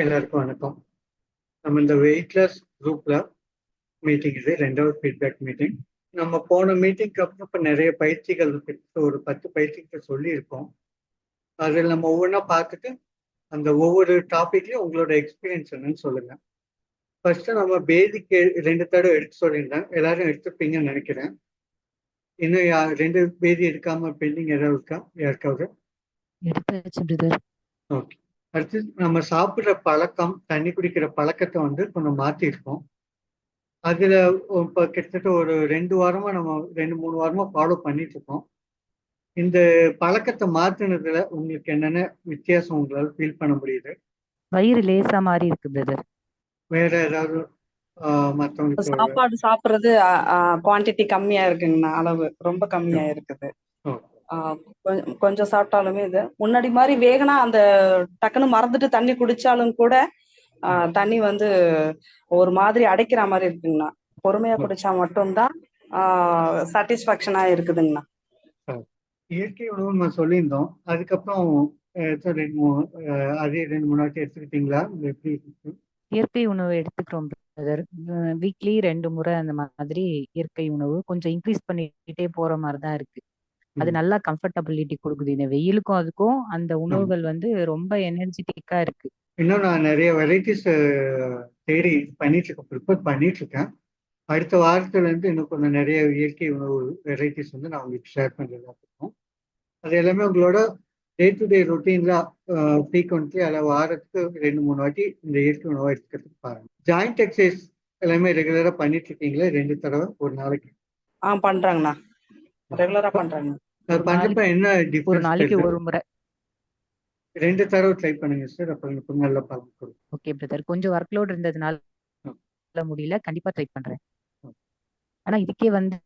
எல்லாருக்கும் வணக்கம். நம்ம இந்த வெயிட்லெஸ் குரூப்ல மீட்டிங் இது ரெண்டாவது ஃபீட்பேக் மீட்டிங் நம்ம போன மீட்டிங்க்கு அப்புறம் இப்போ நிறைய பயிற்சிகள் கிட்ட ஒரு பத்து பயிற்சிகள் சொல்லியிருக்கோம். அதில் நம்ம ஒவ்வொன்றா பார்த்துட்டு அந்த ஒவ்வொரு டாபிக்லையும் உங்களோட எக்ஸ்பீரியன்ஸ் என்னன்னு சொல்லுங்க. ஃபர்ஸ்ட் நம்ம பேசிக் ரெண்டு தடவை எடுத்து சொல்லியிருந்தேன். எல்லாரும் எடுத்துப்பீங்கன்னு நினைக்கிறேன். இன்னும் யா ரெண்டு பேதி எடுக்காம பெண்டிங் ஏதாவது இருக்கா? யாருக்காவது? ஓகே அடுத்து நம்ம சாப்பிட்ற பழக்கம் தண்ணி குடிக்கிற பழக்கத்தை வந்து கொஞ்சம் மாற்றிருக்கோம் அதில் இப்போ கிட்டத்தட்ட ஒரு ரெண்டு வாரமாக நம்ம ரெண்டு மூணு வாரமாக ஃபாலோ பண்ணிட்டு இருக்கோம் இந்த பழக்கத்தை மாற்றினதுல உங்களுக்கு என்னென்ன வித்தியாசம் உங்களால் ஃபீல் பண்ண முடியுது? வயிறு லேசா மாதிரி இருக்கு பிரதர் வேற ஏதாவது மற்றவங்களுக்கு சாப்பாடு சாப்பிடுறது குவாண்டிட்டி கம்மியா இருக்குங்கண்ணா அளவு ரொம்ப கம்மியா இருக்குது. கொஞ்சம் சாப்பிட்டாலுமே இது. முன்னாடி மாதிரி வேகனா அந்த டக்குன்னு மறந்துட்டு தண்ணி குடிச்சாலும் கூட தண்ணி வந்து ஒரு மாதிரி அடைக்கிற மாதிரி இருக்குங்கண்ணா. பொறுமையா குடிச்சா மட்டும்தான் சாட்டிஸ்பாக்சனா இருக்குதுங்கண்ணா. இயற்கை உணவு நம்ம சொல்லியிருந்தோம். அதுக்கப்புறம் ரெண்டு மூணு அதே ரெண்டு மூணு வாட்டி எடுத்துக்கிட்டீங்களா? எப்படி? இயற்கை உணவு எடுத்துக்கிறோம் பிரதர் வீக்லி ரெண்டு முறை அந்த மாதிரி இயற்கை உணவு கொஞ்சம் இன்க்ரீஸ் பண்ணிக்கிட்டே போற மாதிரி தான் இருக்கு. அது. நல்லா கம்ஃபர்டபிலிட்டி கொடுக்குது. இந்த வெயிலுக்கும் அதுக்கும் அந்த உணவுகள் வந்து ரொம்ப எனர்ஜெட்டிக்கா இருக்கு. இன்னும் நான் நிறைய வெரைட்டிஸ் தேடி பண்ணிட்டு இருக்கேன் ப்ரிப்பேர் பண்ணிட்டு இருக்கேன் அடுத்த வாரத்துல இருந்து இன்னும் கொஞ்சம் நிறைய இயற்கை உணவு வெரைட்டிஸ் வந்து நான் உங்களுக்கு ஷேர் பண்றதா இருக்கும் அது எல்லாமே உங்களோட டே டு டே ரொட்டீன்ல ஃப்ரீக்வெண்ட்லி அதில் வாரத்துக்கு ரெண்டு மூணு வாட்டி இந்த இயற்கை உணவை எடுத்துக்கிறதுக்கு பாருங்க. ஜாயிண்ட் எக்ஸசைஸ் எல்லாமே ரெகுலரா பண்ணிட்டு இருக்கீங்களா ரெண்டு தடவை ஒரு நாளைக்கு? ஆஹ் பண்றாங்கண்ணா. ரெகுலரா பண்றாங்க ஒரு பண்றப்ப என்ன ஒரு டிஃபரன்ஸ் நாளைக்கு ஒரு முறை ரெண்டு தடவை ட்ரை பண்ணுங்க சார் அப்போ எனக்கு நல்ல பலன் கொடுக்கும் ஓகே பிரதர் கொஞ்சம் ஒர்க் லோட் இருந்ததுனால முடியல. கண்டிப்பா ட்ரை பண்றேன். ஆனா இதுக்கே வந்து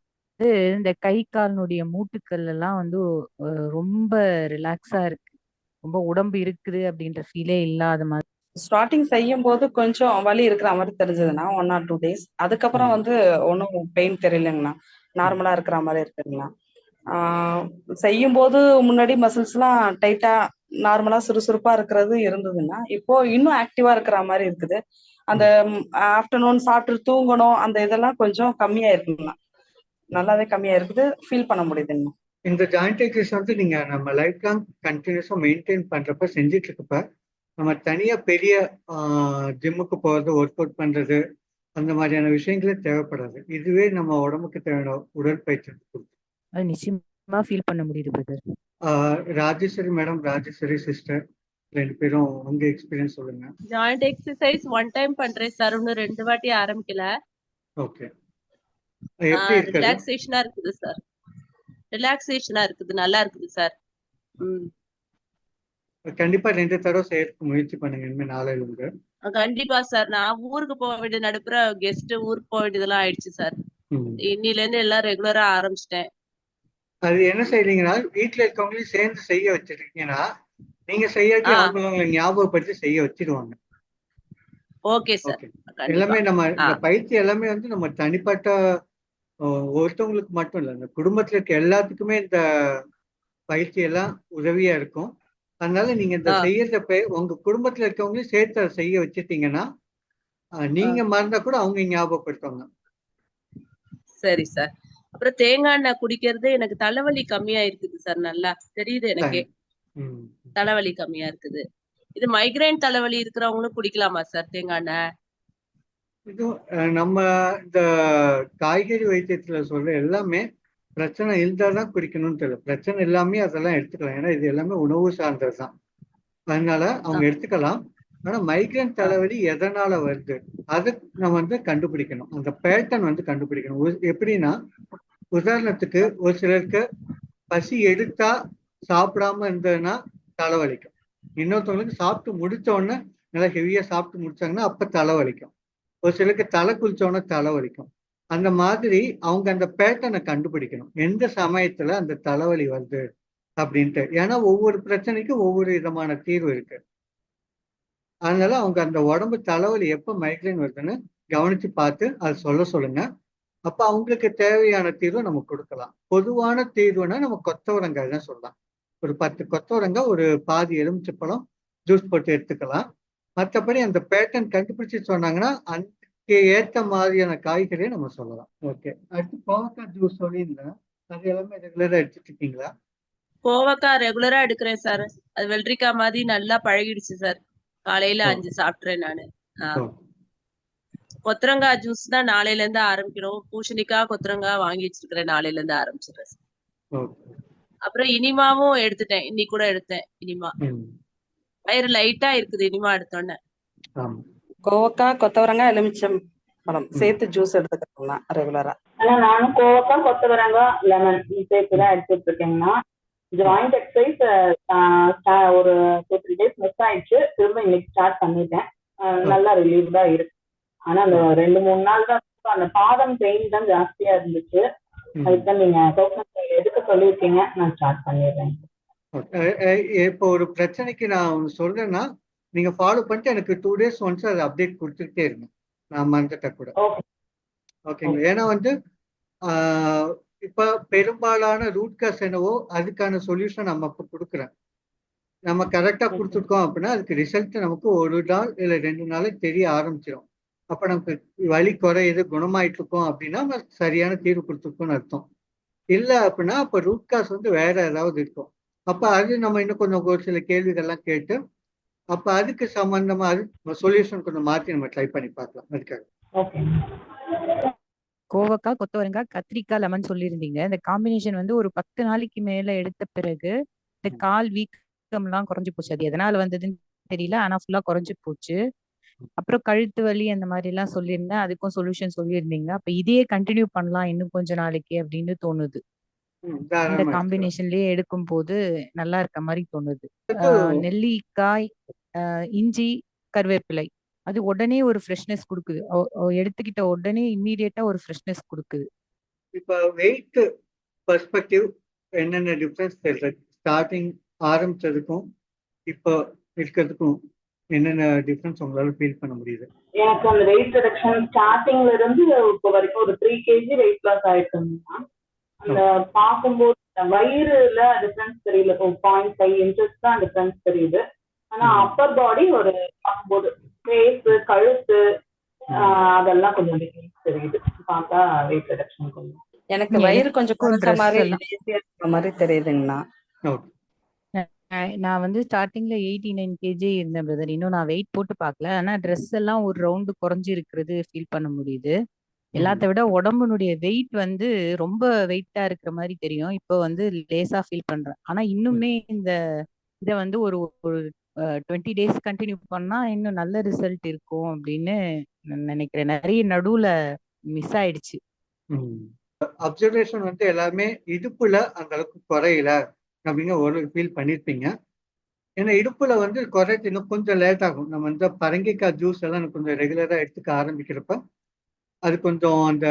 இந்த கை காலினுடைய மூட்டுக்கள் எல்லாம் வந்து ரொம்ப ரிலாக்ஸா இருக்கு. ரொம்ப உடம்பு இருக்குது அப்படின்ற ஃபீலே இல்லாத மாதிரி. ஸ்டார்டிங் செய்யும் போது கொஞ்சம் வலி இருக்கிற மாதிரி தெரிஞ்சதுன்னா ஒன் ஆர் டூ டேஸ் அதுக்கப்புறம். வந்து ஒன்றும் பெயின் தெரியலங்கண்ணா. நார்மலா இருக்கிற மாதிரி இருக்குங்கண்ணா செய்யும் போது முன்னாடி மசில்ஸ்லாம் டைட்டா நார்மலா சுறுசுறுப்பா இருக்கிறது இருந்ததுன்னா இப்போ இன்னும் ஆக்டிவா இருக்கிற மாதிரி இருக்குது. அந்த ஆஃப்டர்நூன் சாப்பிட்டு தூங்கணும் அந்த இதெல்லாம் கொஞ்சம் கம்மியா இருக்குங்கண்ணா நல்லாவே கம்மியா இருக்குது ஃபீல் பண்ண முடியுதுங்கண்ணா. இந்த ஜாயிண்ட் எக்ஸசைஸ் வந்து நீங்க நம்ம லைஃப் லாங் கண்டினியூஸா மெயின்டைன் பண்றப்ப செஞ்சுட்டு இருக்கப்ப நம்ம தனியா பெரிய ஜிம்முக்கு போறது ஒர்க் அவுட் பண்றது அந்த மாதிரியான விஷயங்களே தேவைப்படாது. இதுவே நம்ம உடம்புக்கு தேவையான உடற்பயிற்சி கொடுக்கும் அது நிச்சயமா ஃபீல் பண்ண முடியுது brother Rajeswari madam Rajeswari sister ரெண்டு பேரும் உங்க எக்ஸ்பீரியன்ஸ் சொல்லுங்க. ஜாயிண்ட் எக்ஸசைஸ் ஒன் டைம் பண்றேன் சார் இன்னும் ரெண்டு வாட்டி ஆரம்பிக்கல. ஓகே ரிலாக்ஸேஷனா இருக்குது? சார் ரிலாக்ஸேஷனா இருக்குது நல்லா இருக்குது சார் கண்டிப்பா ரெண்டு தடவை செய்யறதுக்கு முயற்சி பண்ணுங்க இனிமே நாளையில இருந்து. கண்டிப்பா சார் நான் ஊருக்கு போக வேண்டிய நடுப்புற கெஸ்ட் ஊருக்கு போக வேண்டியதெல்லாம் ஆயிடுச்சு சார். இன்னில இருந்து எல்லாம் ரெகுலரா ஆரம்பிச்சிட்டேன். அது என்ன செய்றீங்கன்னா வீட்ல இருக்கவங்களையும் சேர்ந்து செய்ய வச்சிருக்கீங்கன்னா நீங்க. அவங்க உங்களை ஞாபகப்படுத்தி செய்ய வச்சிருவாங்க. Okay sir. எல்லாமே நம்ம இந்த. பயிற்சி எல்லாமே வந்து நம்ம தனிப்பட்ட ஒருத்தவங்களுக்கு மட்டும் இல்லை இந்த குடும்பத்துல இருக்க எல்லாத்துக்குமே இந்த பயிற்சி எல்லாம் உதவியா இருக்கும். அதனால நீங்க இந்த. செய்யறத உங்க குடும்பத்துல இருக்கவங்களையும் சேர்த்து அதை செய்ய வச்சிட்டீங்கன்னா நீங்க மறந்தா கூட அவங்க ஞாபகப்படுத்துவாங்க. சரி சார். அப்புறம் தேங்காய் எண்ணெய் குடிக்கிறது எனக்கு தலைவலி கம்மியா இருக்குது சார் நல்லா. தெரியுது எனக்கு. தலைவலி கம்மியா இருக்குது. இது மைக்ரைன் தலைவலி இருக்கிறவங்களும் குடிக்கலாமா சார் தேங்காய் எண்ணெய்? இது நம்ம இந்த காய்கறி வைத்தியத்துல சொல்ற எல்லாமே பிரச்சனை இருந்தாதான் குடிக்கணும்னு தெரியல பிரச்சனை எல்லாமே அதெல்லாம் எடுத்துக்கலாம். ஏன்னா இது எல்லாமே உணவு சார்ந்ததுதான். அதனால அவங்க எடுத்துக்கலாம். ஆனா மைக்ரேன் தலைவலி எதனால வருது? அது நம்ம வந்து கண்டுபிடிக்கணும். அந்த பேட்டர்ன் வந்து கண்டுபிடிக்கணும். எப்படின்னா உதாரணத்துக்கு ஒரு சிலருக்கு பசி எடுத்தா சாப்பிடாம இருந்ததுன்னா தலைவலிக்கும் இன்னொருத்தவங்களுக்கு சாப்பிட்டு முடிச்ச உடனே நல்லா ஹெவியா சாப்பிட்டு முடிச்சாங்கன்னா அப்ப தலைவலிக்கும் ஒரு சிலருக்கு தலை குளிச்ச உடனே தலைவலிக்கும் அந்த மாதிரி அவங்க அந்த பேட்டர்னை கண்டுபிடிக்கணும். எந்த சமயத்துல அந்த தலைவலி வருது? அப்படின்ட்டு. ஏன்னா ஒவ்வொரு பிரச்சனைக்கும் ஒவ்வொரு விதமான தீர்வு இருக்கு. அதனால அவங்க அந்த உடம்பு தலைவலி எப்போ மைக்ரைன் வருதுன்னு கவனிச்சு பார்த்து அதை சொல்ல சொல்லுங்க. அப்ப அவங்களுக்கு தேவையான தீர்வை நம்ம கொடுக்கலாம். பொதுவான தீர்வுனா நம்ம கொத்தவரங்காய் தான் சொல்லலாம். ஒரு பத்து கொத்தவரங்காய் ஒரு பாதி எலுமிச்சப்பழம் ஜூஸ் போட்டு எடுத்துக்கலாம். மற்றபடி அந்த பேட்டர்ன் கண்டுபிடிச்சு சொன்னாங்கன்னா அதுக்கு ஏற்ற மாதிரியான காய்கறியை நம்ம சொல்லலாம். ஓகே அடுத்து கோவக்காய் ஜூஸ் சொல்லியிருந்தேன். அது எல்லாமே ரெகுலரா எடுத்துட்டு இருக்கீங்களா? கோவக்காய் ரெகுலரா எடுக்கிறேன் சார் அது வெள்ளரிக்காய் மாதிரி நல்லா பழகிடுச்சு சார் காலையில. அஞ்சு சாப்பிட்றேன் நானு. கொத்தரங்காய் ஜூஸ் தான் நாளையில இருந்து ஆரம்பிக்கணும் பூசணிக்காய் கொத்தரங்காய் வாங்கி வச்சிருக்கிறேன் நாளையில இருந்து ஆரம்பிச்சிடுறேன். அப்புறம் இனிமாவும் எடுத்துட்டேன். இன்னைக்கு கூட எடுத்தேன் இனிமா. வயிறு லைட்டா இருக்குது இனிமா எடுத்தோன்னே. கோவக்காய் கொத்தவரங்காய் எலுமிச்சம் பழம். சேர்த்து ஜூஸ் எடுத்துக்கிறோம்னா ரெகுலரா நானும் கோவக்காய் கொத்தவரங்காய் லெமன் சேர்த்து தான் எடுத்துட்டு இருக்கேங்கண்ணா ஜாயிண்ட் எக்ஸசைஸ் ஒரு டூ த்ரீ டேஸ் மிஸ் ஆயிடுச்சு. திரும்ப இன்னைக்கு ஸ்டார்ட் பண்ணிட்டேன். நல்லா ரிலீவ்டா இருக்கு. ஆனா அந்த ரெண்டு மூணு நாள் தான் அந்த பாதம் பெயின் தான் ஜாஸ்தியா இருந்துச்சு. அதுக்கு நீங்க கோகனட் எடுக்க சொல்லியிருக்கீங்க? நான் ஸ்டார்ட் பண்ணிடுறேன். இப்போ ஒரு பிரச்சனைக்கு நான் ஒண்ணு சொல்றேன்னா நீங்க ஃபாலோ பண்ணிட்டு எனக்கு டூ டேஸ் ஒன்ஸ் அதை அப்டேட் கொடுத்துக்கிட்டே இருங்க. நான் மறந்துட்டா கூட. ஓகே. ஓகேங்களா? ஏன்னா வந்து இப்ப பெரும்பாலான ரூட் காஸ் என்னவோ அதுக்கான சொல்யூஷன் நம்ம இப்ப கொடுக்குறேன். நம்ம கரெக்டா கொடுத்துருக்கோம் அப்படின்னா அதுக்கு ரிசல்ட் நமக்கு ஒரு நாள் இல்ல ரெண்டு நாள் தெரிய ஆரம்பிச்சிடும் அப்ப நமக்கு வலி குறையுது குணமாயிட்டு இருக்கோம் அப்படின்னா நம்ம சரியான தீர்வு கொடுத்துருக்கோம்னு அர்த்தம். இல்ல அப்படின்னா அப்ப ரூட் காஸ் வந்து வேற ஏதாவது இருக்கும். அப்ப அது நம்ம இன்னும் கொஞ்சம் ஒரு சில கேள்விகள்லாம் கேட்டு அப்ப அதுக்கு சம்பந்தமா அது சொல்யூஷன் கொஞ்சம் மாத்தி நம்ம ட்ரை பண்ணி பார்க்கலாம். அதுக்காக. ஓகே கோவக்காய் கொத்தவரங்காய் கத்திரிக்காய் லெமன் சொல்லியிருந்தீங்க. இந்த காம்பினேஷன் வந்து ஒரு பத்து நாளைக்கு மேல எடுத்த பிறகு இந்த கால் வீக்கம்லாம் குறைஞ்சு போச்சு. அது எதனால வந்ததுன்னு தெரியல. ஆனா ஃபுல்லா குறைஞ்சு போச்சு. அப்புறம் கழுத்து வலி அந்த மாதிரி எல்லாம் சொல்லியிருந்தேன். அதுக்கும் சொல்யூஷன் சொல்லியிருந்தீங்க. அப்ப இதையே கண்டினியூ பண்ணலாம் இன்னும் கொஞ்ச நாளைக்கு அப்படின்னு தோணுது. இந்த. காம்பினேஷன்லயே எடுக்கும் போது நல்லா இருக்க மாதிரி தோணுது. நெல்லிக்காய் இஞ்சி கருவேப்பிலை. அது உடனே ஒரு ஃப்ரெஷ்னஸ் கொடுக்குது. எடுத்துக்கிட்ட உடனே இம்மீடியட்டா ஒரு ஃப்ரெஷ்னஸ் கொடுக்குது. இப்ப வெயிட் பெர்ஸ்பெக்டிவ் என்னென்ன டிஃபரன்ஸ் தெரியல ஸ்டார்டிங் ஆரம்பிச்சதுக்கும் இப்போ இருக்கிறதுக்கும் என்னென்ன டிஃபரன்ஸ் உங்களால ஃபீல் பண்ண முடியுது? எனக்கு அந்த வெயிட் ரிடக்ஷன் ஸ்டார்டிங்ல இருந்து இப்போ வரைக்கும் ஒரு த்ரீ கேஜி வெயிட் லாஸ் ஆயிருக்குங்கண்ணா அந்த பார்க்கும்போது வயிறுல டிஃபரன்ஸ் தெரியல பாயிண்ட் ஃபைவ் இன்ச்சஸ் தான் டிஃபரன்ஸ் தெரியுது. ஆனா. அப்பர் பாடி ஒரு பார்க்கும்போது ஃபேஸ் கழுத்து அதெல்லாம் கொஞ்சம் டிஃபரன்ஸ் தெரியுது. பார்த்தா வெயிட் ரிடக்ஷன் கொஞ்சம். எனக்கு வயிறு கொஞ்சம் dress மாதிரி இருக்கிற மாதிரி தெரியுதுங்கண்ணா. நான் வந்து ஸ்டார்டிங்ல எயிட்டி நைன் கேஜி இருந்தேன் பிரதர் இன்னும் நான் வெயிட் போட்டு பார்க்கல. ஆனா ட்ரெஸ் எல்லாம் ஒரு ரவுண்டு குறைஞ்சி இருக்கிறது ஃபீல் பண்ண முடியுது. எல்லாத்த விட உடம்புனுடைய வெயிட் வந்து ரொம்ப வெயிட்டா இருக்கிற மாதிரி தெரியும். இப்போ வந்து லேசா ஃபீல் பண்றேன். ஆனா இன்னுமே இந்த இதை வந்து ஒரு ஒரு டுவெண்ட்டி டேஸ் கண்டினியூ பண்ணா இன்னும் நல்ல ரிசல்ட் இருக்கும் அப்படின்னு நினைக்கிறேன். நிறைய நடுவுல மிஸ் ஆயிடுச்சு. அப்சர்வேஷன் வந்து எல்லாமே இடுப்புல அந்த அளவுக்கு குறையல அப்படின்னு ஒரு ஃபீல் பண்ணியிருப்பீங்க ஏன்னா இடுப்புல வந்து குறைத்து இன்னும் கொஞ்சம் லேட் ஆகும். நம்ம இந்த பரங்கிக்காய் ஜூஸ் எல்லாம் எனக்கு கொஞ்சம் ரெகுலரா எடுத்துக்க ஆரம்பிக்கிறப்ப அது கொஞ்சம் அந்த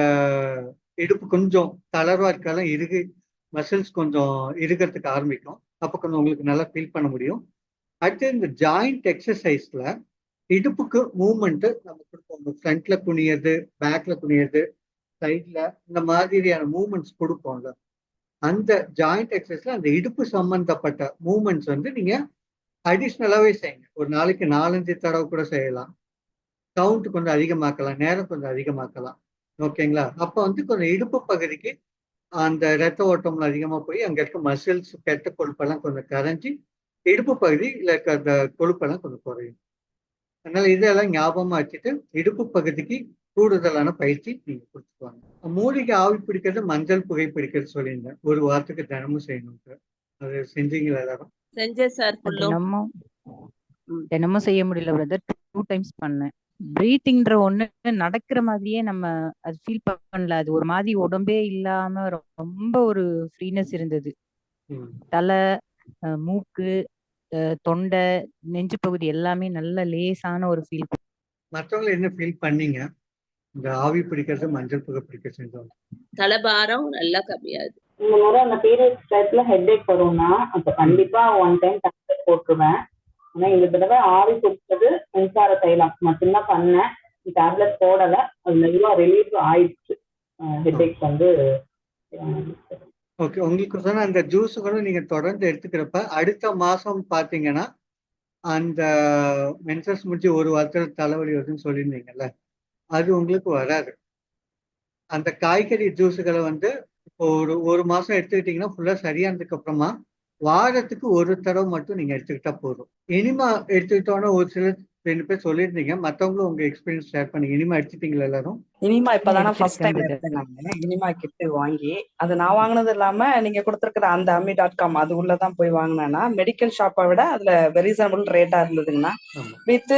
இடுப்பு கொஞ்சம் தளர்வா இருக்கலாம் இறுகு மசில்ஸ் கொஞ்சம் இருக்கிறதுக்கு ஆரம்பிக்கும். அப்போ கொஞ்சம் உங்களுக்கு நல்லா ஃபீல் பண்ண முடியும். அடுத்து இந்த ஜாயிண்ட் எக்ஸசைஸ்ல இடுப்புக்கு மூமெண்ட்டு நம்ம கொடுப்போம். ஃப்ரண்ட்ல குனியது பேக்ல குனியது சைட்ல இந்த மாதிரியான மூமெண்ட்ஸ் கொடுப்போம்ல. அந்த ஜாயிண்ட் எக்ஸசைஸ்ல அந்த இடுப்பு சம்பந்தப்பட்ட மூமெண்ட்ஸ் வந்து நீங்க அடிஷ்னலாவே செய்யுங்க. ஒரு நாளைக்கு நாலஞ்சு தடவை கூட செய்யலாம். கவுண்ட் கொஞ்சம் அதிகமாக்கலாம் நேரம் கொஞ்சம் அதிகமாக்கலாம். ஓகேங்களா? அப்போ வந்து கொஞ்சம் இடுப்பு பகுதிக்கு அந்த ரத்த ஓட்டம்லாம் அதிகமாக போய் அங்கே இருக்க மசில்ஸ் கெட்ட கொழுப்பெல்லாம் கொஞ்சம் கரைஞ்சி இடுப்பு பகுதியில் இருக்க அந்த கொழுப்பெல்லாம் கொஞ்சம் குறையும். அதனால இதெல்லாம் ஞாபகமா வச்சுட்டு இடுப்பு பகுதிக்கு கூடுதலான பயிற்சி நீங்க கொடுத்துக்குவாங்க மூலிகை ஆவி பிடிக்கிறது மஞ்சள் புகை பிடிக்கிறது சொல்லியிருந்தேன். ஒரு வாரத்துக்கு தினமும் செய்யணும் அது செஞ்சீங்களா எல்லாரும்? செஞ்சேன் சார் தினமும் தினமும் செய்ய முடியல பிரதர் டூ டைம்ஸ் பண்ணேன். பிரீத்திங்ன்ற ஒண்ணு நடக்கிற மாதிரியே நம்ம அது ஃபீல் பண்ணல. அது ஒரு மாதிரி உடம்பே இல்லாம ரொம்ப ஒரு ஃப்ரீனஸ் இருந்தது. தலை மூக்கு தொண்டை நெஞ்சு பகுதி எல்லாமே நல்ல லேசான ஒரு ஃபீல் மற்றவங்க என்ன ஃபீல் பண்ணீங்க? இந்த ஆவி பிடிக்கிறது மஞ்சள் புகை பிடிக்கிறது தலைபாரம் நல்லா கம்மியாகுது. இந்த முறை அந்த பீரியட்ஸ் டைப்ல ஹெட்ஏக் வரும்னா அப்ப கண்டிப்பா ஒன் டைம் டேப்லெட் போட்டுருவேன். ஆனா இந்த தடவை ஆவி பிடிச்சது மின்சார தைலம். மட்டும்தான் பண்ணேன். டேப்லெட் போடல. அது மெதுவா ரிலீவ் ஆயிடுச்சு. ஹெட்ஏக் வந்து அஹ், ஓகே உங்களுக்கு சொன்ன அந்த ஜூஸுகளும் நீங்கள் நீங்க தொடர்ந்து எடுத்துக்கிறப்ப அடுத்த மாசம் பாத்தீங்கன்னா அந்த மென்சஸ் முடிஞ்சு ஒரு வாரத்தில் தலைவலி வருதுன்னு சொல்லியிருந்தீங்கல்ல அது உங்களுக்கு வராது. அந்த காய்கறி ஜூஸுகளை வந்து இப்போ ஒரு ஒரு மாசம் எடுத்துக்கிட்டீங்கன்னா ஃபுல்லா சரியானதுக்கு அப்புறமா வாரத்துக்கு ஒரு தடவை மட்டும் நீங்க எடுத்துக்கிட்டா போதும். இனிமா எடுத்துக்கிட்டோன்னா ஒரு சிலர் ரெண்டு பேர் சொல்லியிருந்தீங்க. மத்தவங்களும் உங்க எக்ஸ்பீரியன்ஸ் ஷேர் பண்ணீங்க இனிமா எடுத்துட்டீங்களா எல்லாரும்? இனிமா இப்பதானே ஃபர்ஸ்ட் டைம் எடுத்தேன் இனிமா கிட்டு வாங்கி அது நான் வாங்கினது இல்லாம நீங்க கொடுத்துருக்கிற அந்த அம்மி டாட் காம் அது உள்ளதான் போய் வாங்கினேன்னா மெடிக்கல் ஷாப்பை விட அதுல ரீசனபிள் ரேட்டா இருந்ததுங்கன்னா ஆமா. வித்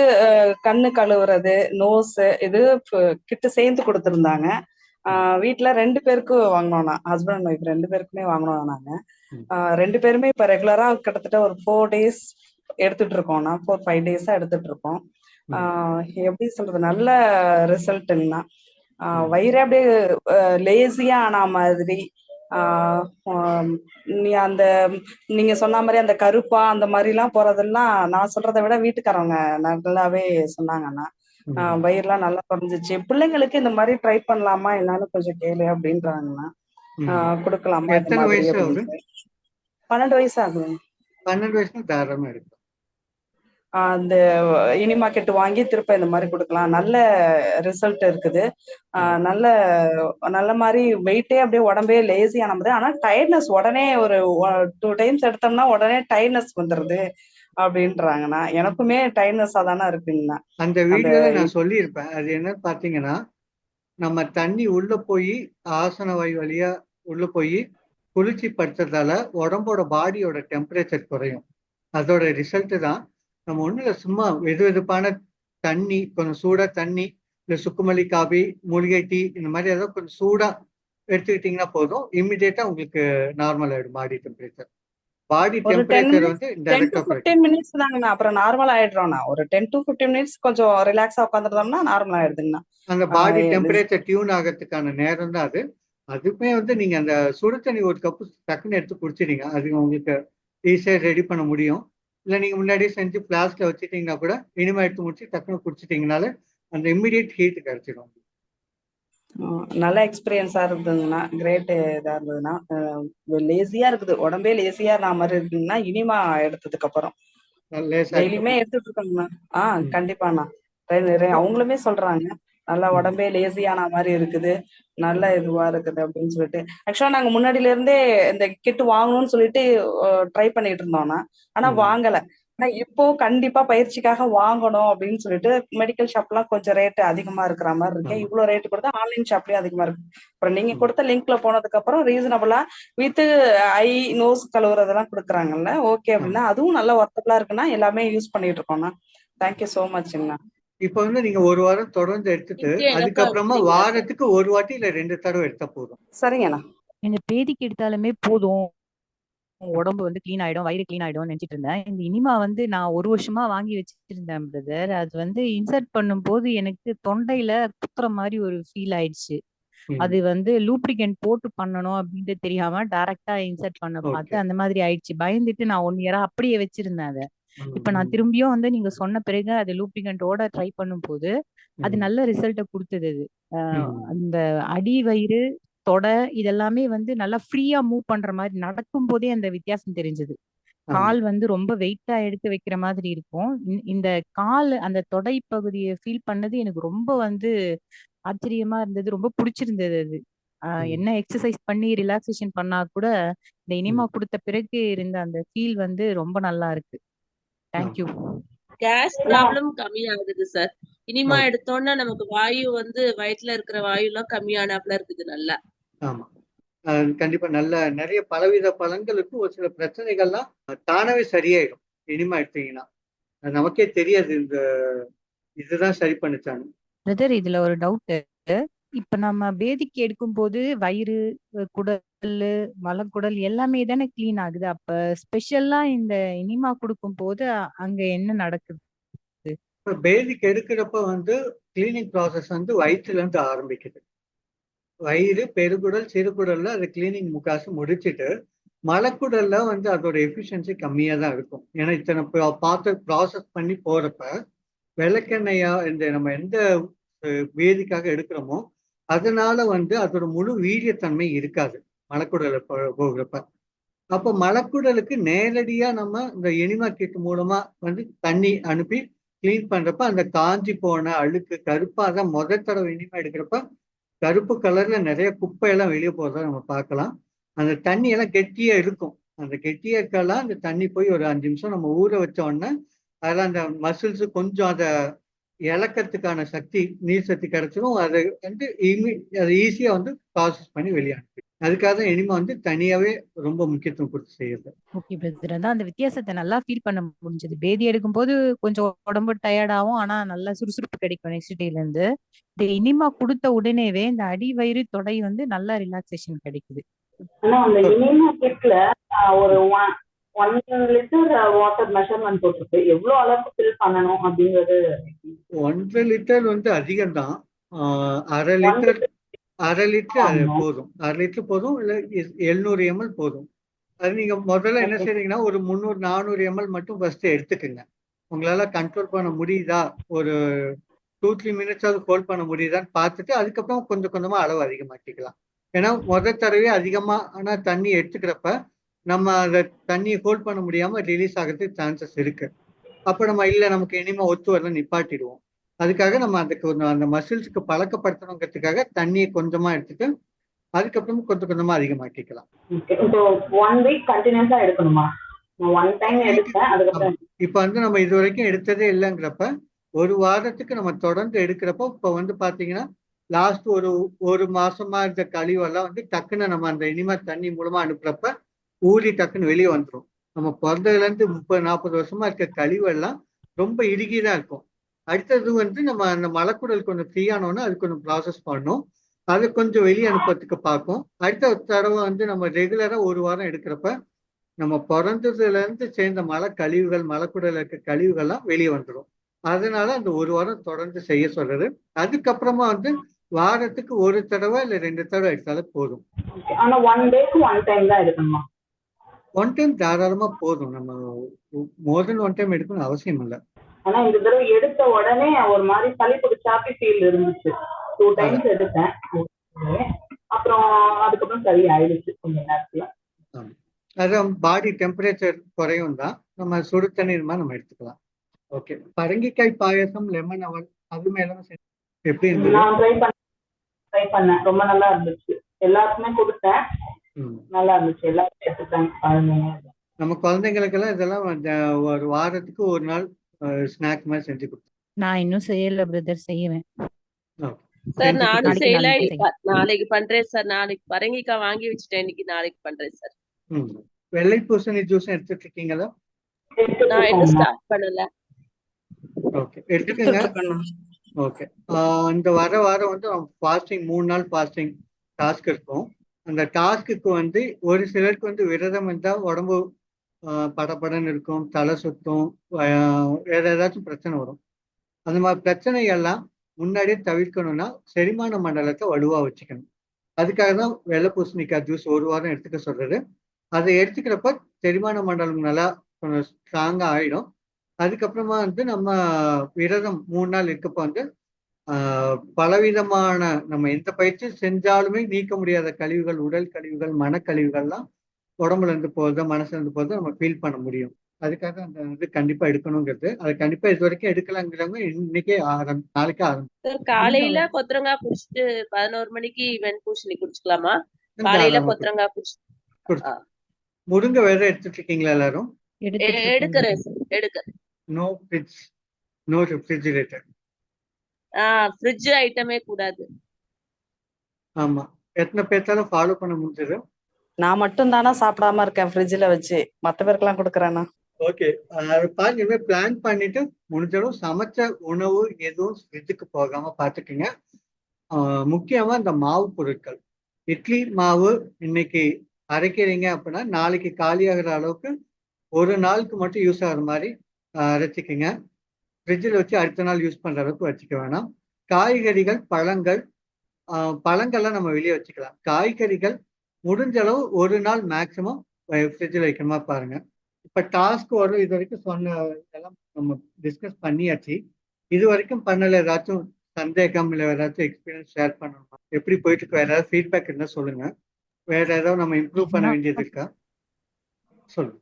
கண்ணு கழுவுறது நோஸ் இது கிட்டு சேர்ந்து கொடுத்துருந்தாங்க. வீட்ல ரெண்டு பேருக்கு வாங்கினோம் ஹஸ்பண்ட் அண்ட் ஒய்ஃப் ரெண்டு பேருக்குமே வாங்கினோம் நாங்க ரெண்டு பேருமே இப்ப ரெகுலரா கிட்டத்தட்ட ஒரு ஃபோர் டேஸ் எடுத்துட்டு இருக்கோம்னா ஃபோர் ஃபைவ் டேஸா எடுத்துட்டு இருக்கோம் எப்படி சொல்றது? நல்ல ம். வயிறு அப்படியே லேசியா ஆன மாதிரி. நீ அந்த நீங்க சொன்ன மாதிரி அந்த கருப்பா அந்த மாதிரி எல்லாம் போறதெல்லாம் நான் சொல்றதை விட வீட்டுக்காரவங்க நல்லாவே சொன்னாங்கண்ணா. வயிறுலாம் நல்லா குறைஞ்சிச்சு பிள்ளைங்களுக்கு இந்த மாதிரி ட்ரை பண்ணலாமா? என்னன்னு கொஞ்சம் கேளு அப்படின்றாங்கண்ணா. கொடுக்கலாமா? பன்னெண்டு வயசு ஆகுது? பன்னெண்டு வயசுல தாராளமா எடுக்கும் ஆஹ் அந்த இனிமா கெட்டு வாங்கி திருப்ப இந்த மாதிரி கொடுக்கலாம். நல்ல ரிசல்ட் இருக்குது. நல்ல நல்ல மாதிரி வெயிட்டே அப்படியே உடம்பே லேசி ஆனது ஆனா டயர்ட்னஸ் உடனே ஒரு டூ டைம்ஸ் எடுத்தோம்னா உடனே டயர்ட்னஸ் வந்துருது அப்படின்றாங்கண்ணா. எனக்குமே டயர்ட்னஸா தானே இருக்குங்கண்ணா. அந்த வீடியோல நான் சொல்லியிருப்பேன். அது என்னன்னு பாத்தீங்கன்னா நம்ம தண்ணி உள்ள போய் ஆசன வாயு வழியா உள்ள போய் குளிர்ச்சி படுத்துறதால உடம்போட பாடியோட டெம்பரேச்சர் குறையும். அதோட ரிசல்ட் தான் நம்ம ஒண்ணுல சும்மா வெது வெதுப்பான தண்ணி கொஞ்சம் சூடா தண்ணி இல்ல சுக்குமல்லி காபி மூலிகை டீ இந்த மாதிரி ஏதாவது கொஞ்சம் சூடா எடுத்துக்கிட்டீங்கன்னா போதும். இம்மிடியேட்டா உங்களுக்கு நார்மல் ஆயிடும் பாடி டெம்பரேச்சர். பாடி டெம்பரேச்சர் வந்து டைரக்டா ஃபிஃப்டீன் மினிட்ஸ் தாங்கண்ணா. அப்புறம் நார்மல் ஆயிடுறோம்ண்ணா. ஒரு டென் டு ஃபிஃப்டீன் மினிட்ஸ் கொஞ்சம் ரிலாக்ஸா உட்காந்துருந்தோம்னா நார்மல் ஆயிடுதுங்கண்ணா. அந்த பாடி டெம்பரேச்சர் டியூன் ஆகிறதுக்கான நேரம் தான் அது. அதுவுமே வந்து நீங்க அந்த சுடு தண்ணி ஒரு கப்பு டக்குன்னு எடுத்து குடிச்சிடுங்க. அது உங்களுக்கு ஈஸியா ரெடி பண்ண முடியும். இல்ல நீங்க முன்னாடியே செஞ்சு பிளாஸ்க்ல வச்சுட்டீங்கன்னா கூட இனிமே எடுத்து முடிச்சு டக்குன்னு குடிச்சிட்டீங்கனால அந்த இம்மிடியட் ஹீட் கிடைச்சிடும். நல்ல எக்ஸ்பீரியன்ஸா இருந்ததுங்கண்ணா கிரேட் இதா இருந்ததுன்னா லேசியா இருக்குது. உடம்பே லேசியா நான் மாதிரி இருக்குங்கன்னா இனிமா எடுத்ததுக்கு அப்புறம். டெய்லியுமே எடுத்துட்டு இருக்கோங்கண்ணா ஆஹ். கண்டிப்பாண்ணா அவங்களுமே சொல்றாங்க. நல்லா. உடம்பே லேசியான மாதிரி இருக்குது நல்ல இதுவா இருக்குது அப்படின்னு சொல்லிட்டு ஆக்சுவலா நாங்க முன்னாடில இருந்தே இந்த கிட் வாங்கணும்னு சொல்லிட்டு ட்ரை பண்ணிட்டு இருந்தோம்னா ஆனா. வாங்கல ஆனா இப்போ கண்டிப்பா பயிற்சிக்காக வாங்கணும் அப்படின்னு சொல்லிட்டு மெடிக்கல் ஷாப்லாம் கொஞ்சம் ரேட் அதிகமா இருக்கிற மாதிரி இருக்கு ஆமா. இவ்வளவு ரேட் கொடுத்தா ஆன்லைன் ஷாப்லயும் அதிகமா இருக்கு அப்புறம் நீங்க. கொடுத்த லிங்க்ல போனதுக்கு அப்புறம் ரீசனபிளா வித் ஐ நோஸ் கழுவுறதெல்லாம் கொடுக்குறாங்கல்ல ஓகே. அப்படின்னா அதுவும் நல்ல ஒர்த்தபிளா இருக்குன்னா எல்லாமே யூஸ் பண்ணிட்டு இருக்கோம்ண்ணா தேங்க்யூ சோ மச்ங்கண்ணா இப்போ வந்து நீங்க ஒரு வாரம் தொடர்ந்து எடுத்துட்டு அதுக்கப்புறமா வாரத்துக்கு ஒரு வாட்டி இல்ல ரெண்டு தடவை எடுத்தா போதும். சரிங்கண்ணா. இந்த பேதிக்கு எடுத்தாலுமே போதும். உடம்பு வந்து க்ளீன் ஆயிடும் வயிறு க்ளீன் ஆயிடும்னு நினைச்சிட்டு இருந்தேன். இந்த இனிமா வந்து நான் ஒரு வருஷமா வாங்கி வச்சிருந்தேன் பிரதர் அது வந்து இன்சர்ட் பண்ணும்போது எனக்கு தொண்டையில குத்துற மாதிரி ஒரு ஃபீல் ஆயிடுச்சு. அது வந்து லூப்ரிகன்ட் போட்டு பண்ணணும் அப்படின்ட்டு தெரியாம டைரக்டா இன்சர்ட் பண்ண பார்த்து அந்த மாதிரி ஆயிடுச்சு. பயந்துட்டு நான் ஒன் இயரா அப்படியே வச்சிருந்தேன் அதை. இப்ப நான் திரும்பியும் வந்து நீங்க சொன்ன பிறகு அது லூப்ரிகன்ட்டோட ட்ரை பண்ணும்போது அது ம், நல்ல ரிசல்ட்டை கொடுத்தது அது. அந்த அடி வயிறு தொடை இதெல்லாமே வந்து நல்லா ஃப்ரீயா மூவ் பண்ற மாதிரி நடக்கும் போதே அந்த வித்தியாசம் தெரிஞ்சது. கால் வந்து ரொம்ப வெயிட்டா எடுத்து வைக்கிற மாதிரி இருக்கும். இந்த- கால் அந்த தொடை பகுதியை ஃபீல் பண்ணது எனக்கு ரொம்ப வந்து ஆச்சரியமா இருந்தது. ரொம்ப பிடிச்சிருந்தது அது. என்ன எக்ஸசைஸ் பண்ணி ரிலாக்ஸேஷன் பண்ணா கூட இந்த இனிமா. கொடுத்த பிறகு இருந்த அந்த ஃபீல் வந்து ரொம்ப நல்லா இருக்கு. தேங்க்யூ கேஸ் ப்ராப்ளம் கம்மியாகுது சார் இனிமா ஓகே எடுத்தோன்னா நமக்கு வாயு வந்து வயிற்றுல இருக்கிற வாயு எல்லாம் கம்மியானாப்ல இருக்குது நல்லா. ஆமா. கண்டிப்பா நல்ல நிறைய பலவித பலன்களுக்கு ஒரு சில பிரச்சனைகள்லாம் தானாவே சரியாயிடும். இனிமா எடுத்தீங்கன்னா. அது நமக்கே தெரியாது இந்த இதுதான் சரி பண்ணுச்சான்னு. பிரதர் இதுல ஒரு டவுட் இப்ப நம்ம பேதிக்கு எடுக்கும் போது வயிறு குடல் மலக்குடல் எல்லாமே தானே கிளீன் ஆகுது. அப்ப ஸ்பெஷலா இந்த இனிமா கொடுக்கும் போது அங்க என்ன நடக்குது? இப்ப எடுக்கிறப்ப வந்து கிளீனிங் ப்ராசஸ் வந்து வயிற்றுல இருந்து ஆரம்பிக்குது. வயிறு பெருகுடல் சிறுகுடல்ல அது கிளீனிங் முக்காசு முடிச்சுட்டு மலக்குடல்ல வந்து அதோட எஃபிஷியன்சி கம்மியா தான் இருக்கும். ஏன்னா இத்தனை பா- பார்த்து ப்ராசஸ் பண்ணி போறப்ப விளக்கெண்ணெயா இந்த நம்ம எந்த வேதிக்காக எடுக்கிறோமோ அதனால வந்து அதோட முழு வீரியத்தன்மை இருக்காது. மலக்குடல போகிறப்ப அப்போ மலக்குடலுக்கு நேரடியா நம்ம இந்த எனிமா கிட் மூலமா வந்து தண்ணி அனுப்பி க்ளீன் பண்றப்ப அந்த காஞ்சி போன அழுக்கு கருப்பா தான் முதல் தடவை இனிமா எடுக்கிறப்ப கருப்பு கலர்ல நிறைய குப்பையெல்லாம் வெளியே போகிறத நம்ம பார்க்கலாம். அந்த தண்ணி எல்லாம் கெட்டியா இருக்கும் அந்த கெட்டியா இருக்கலாம் அந்த தண்ணி போய் ஒரு அஞ்சு நிமிஷம் நம்ம ஊற வச்சோடனே அதில் அந்த மசில்ஸ் கொஞ்சம் அதை இழக்கிறதுக்கான சக்தி நீர் சக்தி கிடைச்சிடும் அதை வந்து இமி அதை ஈஸியாக வந்து ப்ராசஸ் பண்ணி வெளியே அதுக்காக தான் இனிமே வந்து தனியாவே ரொம்ப முக்கியத்துவம் கொடுத்து செய்யுது ஓகே பிரதர் அதான் அந்த வித்தியாசத்தை நல்லா ஃபீல் பண்ண முடிஞ்சது. பேதி எடுக்கும்போது கொஞ்சம் உடம்பு டயர்ட் ஆகும். ஆனா நல்லா சுறுசுறுப்பு கிடைக்கும் நெக்ஸ்ட் டேல இருந்து. இந்த இனிமா கொடுத்த உடனேவே இந்த அடி வயிறு தொடை வந்து நல்லா ரிலாக்ஸேஷன் கிடைக்குது. ஆனா அந்த இனிமா கிட்ல ஒரு one one litre water measurement போட்டிருக்கு. எவ்வளவு அளவுக்கு ஃபில் பண்ணணும் அப்படிங்கிறது. ஒன்றரை லிட்டர் வந்து அதிகம் தான் அரை லிட்டர் அரை லிட்டர் அது. போதும். அரை லிட்டர் போதும் இல்ல எழுநூறு எம்எல் போதும். அது நீங்க முதல்ல என்ன. செய்றீங்கன்னா ஒரு முந்நூறு நானூறு எம்எல் மட்டும் ஃபர்ஸ்ட் எடுத்துக்கங்க. உங்களால கண்ட்ரோல் பண்ண முடியுதா? ஒரு டூ த்ரீ மினிட்ஸாவது ஹோல்ட் பண்ண முடியுதான்னு பார்த்துட்டு அதுக்கப்புறம் கொஞ்சம் கொஞ்சமா அளவு அதிகமாக்கிக்கலாம். ஏன்னா முதல் தடவை அதிகமா ஆனா தண்ணி எடுத்துக்கிறப்ப நம்ம அந்த தண்ணியை ஹோல்ட் பண்ண முடியாம ரிலீஸ் ஆகிறதுக்கு சான்சஸ் இருக்கு. அப்ப நம்ம இல்ல நமக்கு இனிமே ஒத்து வரல நிப்பாட்டிடுவோம். அதுக்காக நம்ம அதுக்கு அந்த மசில்ஸ்க்கு பழக்கப்படுத்தணுங்கிறதுக்காக தண்ணியை கொஞ்சமா எடுத்துட்டு அதுக்கப்புறம் கொஞ்சம் கொஞ்சமா அதிகமாக்கிக்கலாம். ஒன் வீக் கண்டினியூஸா எடுக்கணுமா? இப்ப வந்து நம்ம இது வரைக்கும் எடுத்ததே இல்லைங்கிறப்ப ஒரு வாரத்துக்கு நம்ம தொடர்ந்து எடுக்கிறப்போ இப்ப வந்து பாத்தீங்கன்னா லாஸ்ட் ஒரு ஒரு மாசமா இருந்த கழிவெல்லாம் வந்து டக்குன்னு நம்ம அந்த இனிமே தண்ணி மூலமா அனுப்புறப்ப ஊறி டக்குன்னு வெளியே வந்துரும். நம்ம பிறந்ததுல இருந்து முப்பது நாற்பது வருஷமா இருக்க கழிவெல்லாம் ரொம்ப இறுகிதான் இருக்கும். அடுத்தது வந்து நம்ம அந்த மலக்குடல் கொஞ்சம் ஃப்ரீ ஆனோன்னா அது கொஞ்சம் ப்ராசஸ் பண்ணணும் அது கொஞ்சம் வெளியே அனுப்புறதுக்கு பார்க்கும் அடுத்த தடவை வந்து நம்ம ரெகுலரா ஒரு வாரம் எடுக்கிறப்ப நம்ம பிறந்ததுல இருந்து சேர்ந்த மலை கழிவுகள் மலக்குடல இருக்க கழிவுகள்லாம் வெளியே வந்துடும் அதனால அந்த ஒரு வாரம் தொடர்ந்து செய்ய சொல்றது. அதுக்கப்புறமா வந்து வாரத்துக்கு ஒரு தடவை இல்ல ரெண்டு தடவை எடுத்தாலே போதும். ஆனா ஒன் டேக்கு ஒன் டைம் தான் எடுக்கணுமா? ஒன் டைம் தாராளமா போதும். நம்ம மோர் தென் ஒன் டைம் எடுக்கணும்னு அவசியம் இல்லை. ஆனா இந்த தடவை எடுத்த உடனே ஒரு மாதிரி சளி பிடிச்சாப்பி ஃபீல் இருந்துச்சு. டூ டைம்ஸ் எடுத்தேன். அப்புறம் அதுக்கப்புறம் சரி ஆயிடுச்சு கொஞ்ச நேரத்துல. அதான் பாடி டெம்பரேச்சர் குறையும் தான். நம்ம சுடு தண்ணீர் மாதிரி நம்ம எடுத்துக்கலாம். ஓகே பரங்கிக்காய் பாயசம் லெமன் அவல் அது மேல எப்படி இருந்தது? நான் ட்ரை பண்ண ட்ரை பண்ணேன். ரொம்ப நல்லா இருந்துச்சு. எல்லாருக்குமே கொடுத்தேன். நல்லா இருந்துச்சு. எல்லாரும் எடுத்துட்டாங்க நம்ம குழந்தைங்களுக்கெல்லாம் இதெல்லாம் ஒரு வாரத்துக்கு ஒரு நாள் ஸ்நாக் மாதிரி செஞ்சு கொடுத்தோம் நான் இன்னும் செய்யல பிரதர் செய்வேன். சார் நானும் செய்யல நாளைக்கு பண்றேன் சார் நாளைக்கு பரங்கிக்காய் வாங்கி வச்சுட்டேன். இன்னைக்கு நாளைக்கு பண்றேன் சார். வெள்ளை பூசணி ஜூஸ் எடுத்துட்டு இருக்கீங்களா? நான் இன்னும் ஸ்டார்ட் பண்ணல. ஓகே எடுத்துக்கோங்க. ஓகே இந்த வர வாரம் வந்து ஃபாஸ்டிங் மூணு நாள் ஃபாஸ்டிங் டாஸ்க் இருக்கும். அந்த டாஸ்க்கு வந்து ஒரு சிலருக்கு வந்து விரதம் இருந்தா உடம்பு படப்படன்னு இருக்கும் தலை சுத்தும் வேற ஏதாச்சும் பிரச்சனை வரும். அந்த மாதிரி பிரச்சனை எல்லாம் முன்னாடியே தவிர்க்கணும்னா செரிமான மண்டலத்தை வலுவாக வச்சுக்கணும். அதுக்காக தான் வெள்ளை பூசணிக்காய் ஜூஸ் ஒரு வாரம் எடுத்துக்க சொல்றது. அதை எடுத்துக்கிறப்ப செரிமான மண்டலம் நல்லா கொஞ்சம் ஸ்ட்ராங்காக ஆயிடும். அதுக்கப்புறமா வந்து நம்ம விரதம் மூணு நாள் இருக்கப்ப வந்து பலவிதமான நம்ம எந்த பயிற்சியும் செஞ்சாலுமே நீக்க முடியாத கழிவுகள் உடல் கழிவுகள் மனக்கழிவுகள்லாம் உடம்புல இருந்து போறதோ மனசுல இருந்து போறதோ நம்ம ஃபீல் பண்ண முடியும். அதுக்காக அந்த இது கண்டிப்பா எடுக்கணுங்கிறது. அது கண்டிப்பா இது வரைக்கும் எடுக்கலாங்கிறவங்க இன்னைக்கே ஆரம் நாளைக்கே ஆரம்பிச்சு சார் காலையில கொத்தரங்காய் குடிச்சிட்டு பதினோரு மணிக்கு வெண்பூசணி குடிச்சுக்கலாமா? காலையில கொத்தரங்காய் குடிச்சு. முருங்கை விதை எடுத்துட்டு இருக்கீங்களா எல்லாரும்? எடுக்கிறேன் எடுக்கிறேன். No fridge no refrigerator ah fridge ஐட்டமே கூடாது. ஆமா. எத்தனை பேர்த்தாலும் ஃபாலோ பண்ண முடிஞ்சது. நான் மட்டும் தானா சாப்பிடாம இருக்கேன் ஃப்ரிட்ஜ்ல வச்சு. மத்த பேருக்கெல்லாம் கொடுக்குறேனா? ஓகே அது பாருங்க பிளான் பண்ணிட்டு முடிஞ்ச அளவு சமைச்ச உணவு எதுவும் ஃப்ரிட்ஜுக்கு போகாம பார்த்துக்கோங்க. முக்கியமா இந்த மாவு பொருட்கள். இட்லி மாவு இன்னைக்கு அரைக்கிறீங்க அப்படின்னா நாளைக்கு காலியாகிற அளவுக்கு ஒரு நாளுக்கு மட்டும் யூஸ் ஆகுற மாதிரி அரைச்சிக்கோங்க. ஃப்ரிட்ஜில் வச்சு அடுத்த நாள் யூஸ் பண்ணுற அளவுக்கு வச்சுக்க வேணாம். காய்கறிகள் பழங்கள் பழங்கள்லாம் நம்ம வெளியே வச்சுக்கலாம். காய்கறிகள் முடிஞ்ச அளவு ஒரு நாள் மேக்சிமம் ஃப்ரிட்ஜில் வைக்கணுமா பாருங்க. இப்ப டாஸ்க் வரும் இது வரைக்கும் சொன்ன இதெல்லாம் நம்ம டிஸ்கஸ் பண்ணியாச்சு. இது வரைக்கும் பண்ணல ஏதாச்சும் சந்தேகம் இல்லை ஏதாச்சும் எக்ஸ்பீரியன்ஸ் ஷேர் பண்ணணுமா? எப்படி போயிட்டு இருக்கு வேற ஏதாவது ஃபீட்பேக் இருந்தா சொல்லுங்க. வேற ஏதாவது நம்ம இம்ப்ரூவ் பண்ண வேண்டியது இருக்கா? சொல்லுங்க.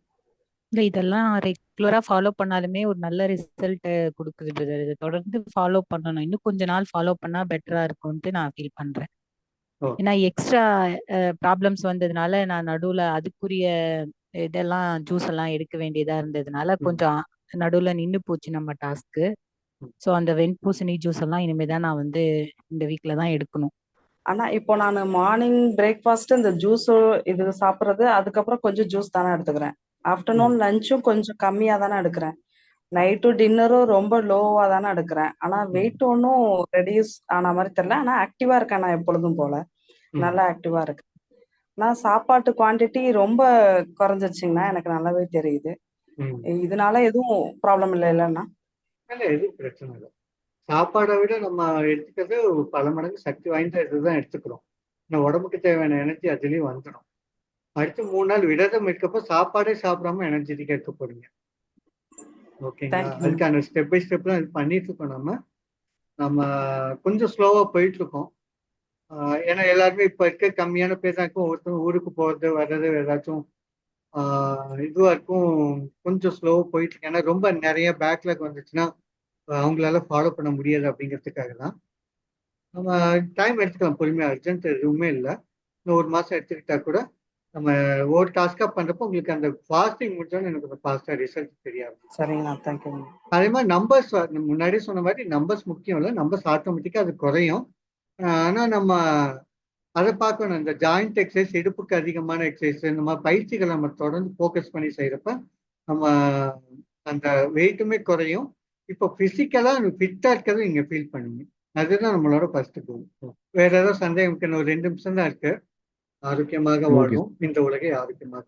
இல்ல இதெல்லாம் ரெகுலரா ஃபாலோ பண்ணாலுமே ஒரு நல்ல ரிசல்ட் கொடுக்குது தொடர்ந்து ஃபாலோ பண்ணணும். இன்னும் கொஞ்ச நாள் ஃபாலோ பண்ணா பெட்டரா இருக்கும்ட்டு நான் ஃபீல் பண்றேன். ஓ ஏன்னா எக்ஸ்ட்ரா ப்ராப்ளம்ஸ் வந்ததுனால நான் நடுவுல அதுக்குரிய இதெல்லாம் ஜூஸ் எல்லாம் எடுக்க வேண்டியதா இருந்ததுனால கொஞ்சம் நடுவுல நின்னு போச்சு நம்ம டாஸ்க்கு ஸோ அந்த வெண்பூசணி ஜூஸ் எல்லாம் இனிமே தான் நான் வந்து இந்த வீக்ல தான் எடுக்கணும். ஆனா இப்போ நான் மார்னிங் பிரேக்ஃபாஸ்ட் இந்த ஜூஸ் இது சாப்பிட்றது அதுக்கப்புறம் கொஞ்சம் ஜூஸ் தானே எடுத்துக்கிறேன். ஆஃப்டர்நூன் லஞ்சும் கொஞ்சம் கம்மியா தானே எடுக்கிறேன். நைட்டு டின்னரும் ரொம்ப லோவா தானே எடுக்கிறேன். ஆனா வெயிட் ஒன்றும் ரெடியூஸ் ஆன மாதிரி தெரியல. ஆனா ஆக்டிவா இருக்கேன் நான் எப்பொழுதும் போல. நல்லா ஆக்டிவா இருக்கு. நான் சாப்பாட்டு குவாண்டிட்டி ரொம்ப குறைஞ்சிருச்சுங்கண்ணா. எனக்கு நல்லாவே தெரியுது. இதனால எதுவும் ப்ராப்ளம் இல்லை இல்லைண்ணா இல்ல எதுவும் பிரச்சனை இல்லை. சாப்பாடை விட நம்ம எடுத்துக்கிறது பல மடங்கு சக்தி வாய்ந்த இதுதான் எடுத்துக்கிறோம். நம்ம உடம்புக்கு தேவையான எனர்ஜி அதுலயும் வந்துடும் அடுத்து மூணு நாள் விரதம் இருக்கப்ப சாப்பாடே சாப்பிடாம எனர்ஜெட்டிக்கா இருக்க போறீங்க ஓகேங்களா? அதுக்கான ஸ்டெப் பை ஸ்டெப் தான் இது பண்ணிட்டு இருக்கோம் நம்ம. நம்ம கொஞ்சம் ஸ்லோவா போயிட்டு இருக்கோம் ஏன்னா எல்லாருமே இப்ப இருக்க கம்மியான பேர் தான் இருக்கும் ஒருத்தவங்க ஊருக்கு போறது வர்றது ஏதாச்சும் இதுவா இருக்கும். கொஞ்சம் ஸ்லோவா போயிட்டு இருக்கு ஏன்னா ரொம்ப நிறைய பேக்லாக் வந்துச்சுன்னா அவங்களால ஃபாலோ பண்ண முடியாது அப்படிங்கிறதுக்காக தான் நம்ம டைம் எடுத்துக்கலாம். பொறுமையா அர்ஜென்ட் எதுவுமே இல்லை. இன்னும் ஒரு மாசம் எடுத்துக்கிட்டா கூட நம்ம ஒரு டாஸ்கா பண்றப்போ உங்களுக்கு அந்த ஃபாஸ்டிங் முடிச்சோன்னு எனக்கு கொஞ்சம் ஃபாஸ்டா ரிசல்ட் தெரியாது. சரிங்கண்ணா தேங்க்யூண்ணா அதே மாதிரி நம்பர்ஸ் முன்னாடி சொன்ன மாதிரி நம்பர்ஸ் முக்கியம் இல்லை. நம்பர்ஸ் ஆட்டோமேட்டிக்கா அது குறையும். ஆஹ் ஆனா நம்ம அதை பார்க்கணும். இந்த ஜாயிண்ட் எக்ஸசைஸ் இடுப்புக்கு அதிகமான எக்ஸசைஸ் இந்த மாதிரி பயிற்சிகளை நம்ம தொடர்ந்து ஃபோக்கஸ் பண்ணி செய்யறப்ப நம்ம அந்த வெயிட்டுமே குறையும். இப்போ பிசிக்கலா ஃபிட்டா இருக்கிறது நீங்க ஃபீல் பண்ணுவீங்க அதுதான் நம்மளோட ஃபர்ஸ்ட் கோல் வேற ஏதாவது சந்தேகம் ஒரு ரெண்டு நிமிஷம் தான் இருக்கு. ஆரோக்கியமாக ஓகே. வாழ்வோம் இந்த உலகை ஆரோக்கியமாக